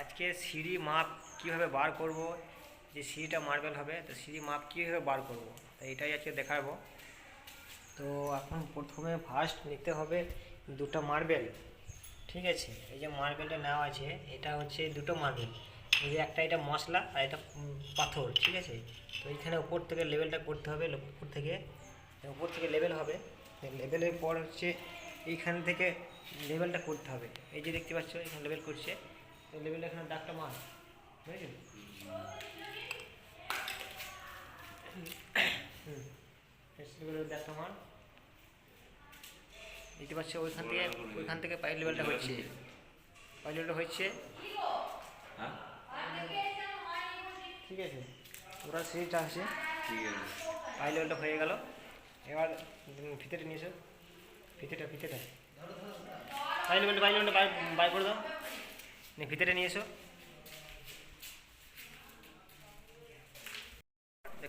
আজকে সিঁড়ি মাপ কীভাবে বার করব? যে সিঁড়িটা মার্বেল হবে, তো সিঁড়ি মাপ কীভাবে বার করব? তো এটাই আজকে দেখাবো। তো এখন প্রথমে ফার্স্ট নিতে হবে দুটো মার্বেল, ঠিক আছে? এই যে মার্বেলটা নেওয়া আছে, এটা হচ্ছে দুটো মার্বেল। এই যে একটা এটা মশলা আর এটা পাথর, ঠিক আছে? তো এইখানে উপর থেকে লেভেলটা করতে হবে উপর থেকে উপর থেকে লেভেল হবে। লেভেলের পর হচ্ছে এইখান থেকে লেভেলটা করতে হবে। এই যে দেখতে পাচ্ছ, এখানে লেভেল করছে। তো লেভেলটা এখানে ডাকটা মার বুঝেছ? হুম। লেভেলের ডাকটা মার। দেখতে পাচ্ছ ওইখান থেকে ওইখান থেকে পায়ের লেভেলটা হচ্ছে। পায়ের লেভেলটা হচ্ছে। হ্যাঁ? ঠিক আছে। ওরা সিঁড়িটা আছে। ঠিক আছে। পাই লেভেলটা হয়ে গেল। এবার ফিতেটা নিয়ে এসো। ফিতেটা ফিতেটা পাই লেভেলটা পাই লেভেলটা বাই করে দাও। ফিতেটা নিয়ে এসো।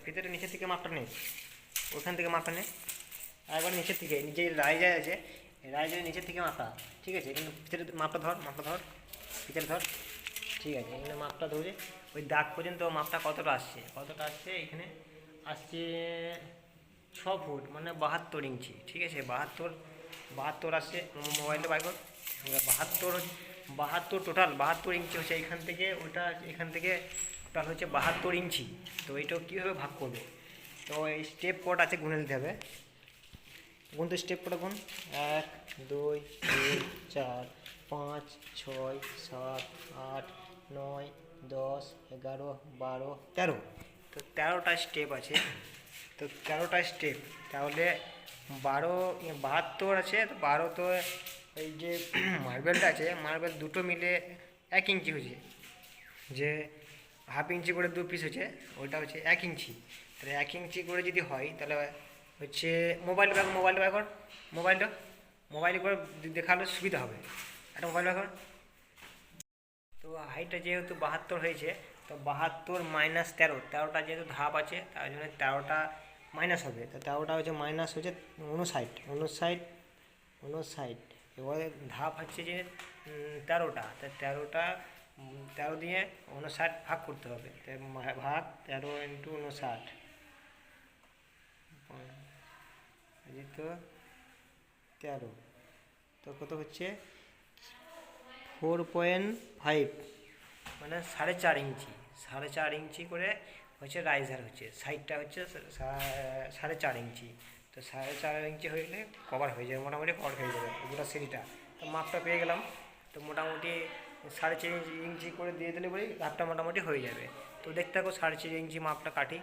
ফিতেটা নিচের থেকে মাপটা নে। ওখান থেকে মাপটা নে। একবার নিচের থেকে যে রাইজার আছে, এই নিচের থেকে মাপটা ঠিক আছে? কিন্তু ভিতরে মাপটা ধর মাপটা ধর। ভিতরে ধর। ঠিক আছে? এখানে মাপটা ধরে ওই দাগ পর্যন্ত মাপটা কতটা আসছে? কতটা আসছে? এখানে আসছে ছ ফুট মানে বাহাত্তর ইঞ্চি। ঠিক আছে? বাহাত্তর বাহাত্তর আসছে। মোবাইলটা বাই কর। এবার বাহাত্তর বাহাত্তর টোটাল বাহাত্তর ইঞ্চি হচ্ছে এখান থেকে ওটা এখান থেকে টোটাল হচ্ছে বাহাত্তর ইঞ্চি তো এইটাও কীভাবে ভাগ করবে? তো এই স্টেপ কোড আছে গুনে দিতে হবে। গুন তো স্টেপ কোডটা গুন? এক, দুই, তিন, চার, পাঁচ, ছয়, সাত, আট, নয়, দশ, এগারো, বারো, তেরো। তো তেরোটা স্টেপ আছে। তো তেরোটা স্টেপ তাহলে বারো, বাহাত্তর আছে, তো বারো তো এই যে মার্বেলটা আছে, মার্বেল দুটো মিলে এক ইঞ্চি হয়েছে। যে হাফ ইঞ্চি করে দু পিস হচ্ছে ওইটা হচ্ছে এক ইঞ্চি। তাহলে এক ইঞ্চি করে যদি হয়, তাহলে হচ্ছে মোবাইল ব্যাগ মোবাইল ব্যাগ মোবাইলটা মোবাইল করে দেখালে সুবিধা হবে। একটা মোবাইল ব্যাগ তো হাইটটা যেহেতু বাহাত্তর হয়েছে, তো বাহাত্তর মাইনাস তেরো, তেরোটা যেহেতু ধাপ আছে, তার জন্য তেরোটা মাইনাস হবে। তো তেরোটা হচ্ছে মাইনাস হচ্ছে উনষাট উনষাট উনষাট এবারে ধাপ হচ্ছে যে তেরোটা। তা তেরোটা তেরো দিয়ে উনষাট ভাগ করতে হবে। ভাগ তেরো ইন্টু উনষাট তো তেরো। তো কত হচ্ছে? Four point five. মানে সাড়ে চার ইঞ্চি। সাড়ে চার ইঞ্চি করে হচ্ছে রাইজার হচ্ছে। সাইডটা হচ্ছে সাড়ে চার ইঞ্চি। তো সাড়ে চার ইঞ্চি হইলে কভার হয়ে যাবে, মোটামুটি কভার হয়ে যাবে গোটা সিঁড়িটা। তো মাপটা পেয়ে গেলাম, তো মোটামুটি সাড়ে চার ইঞ্চি ইঞ্চি করে দিয়ে দিলে বলি মাপটা মোটামুটি হয়ে যাবে। তো দেখতে থাকো সাড়ে চার ইঞ্চি মাপটা কাটি